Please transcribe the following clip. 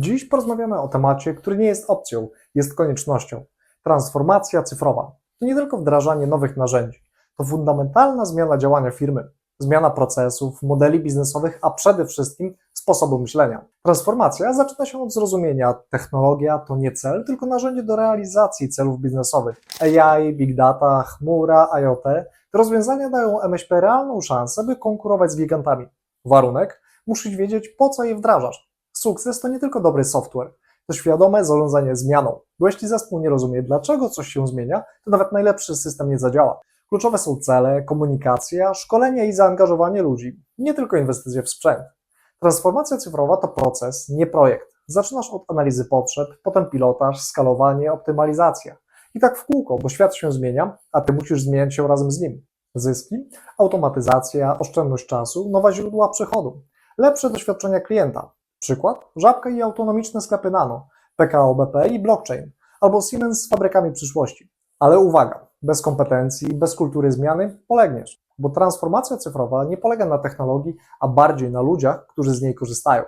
Dziś porozmawiamy o temacie, który nie jest opcją, jest koniecznością. Transformacja cyfrowa to nie tylko wdrażanie nowych narzędzi, to fundamentalna zmiana działania firmy, zmiana procesów, modeli biznesowych, a przede wszystkim sposobu myślenia. Transformacja zaczyna się od zrozumienia, technologia to nie cel, tylko narzędzie do realizacji celów biznesowych. AI, big data, chmura, IoT te rozwiązania dają MŚP realną szansę, by konkurować z gigantami. Warunek musisz wiedzieć, po co je wdrażasz. Sukces to nie tylko dobry software, to świadome zarządzanie zmianą, bo jeśli zespół nie rozumie, dlaczego coś się zmienia, to nawet najlepszy system nie zadziała. Kluczowe są cele, komunikacja, szkolenie i zaangażowanie ludzi, nie tylko inwestycje w sprzęt. Transformacja cyfrowa to proces, nie projekt. Zaczynasz od analizy potrzeb, potem pilotaż, skalowanie, optymalizacja. I tak w kółko, bo świat się zmienia, a ty musisz zmieniać się razem z nim. Zyski, automatyzacja, oszczędność czasu, nowe źródła przychodu, lepsze doświadczenia klienta. Przykład? Żabka i autonomiczne sklepy nano, PKO BP i blockchain, albo Siemens z fabrykami przyszłości. Ale uwaga, bez kompetencji, bez kultury zmiany polegniesz, bo transformacja cyfrowa nie polega na technologii, a bardziej na ludziach, którzy z niej korzystają.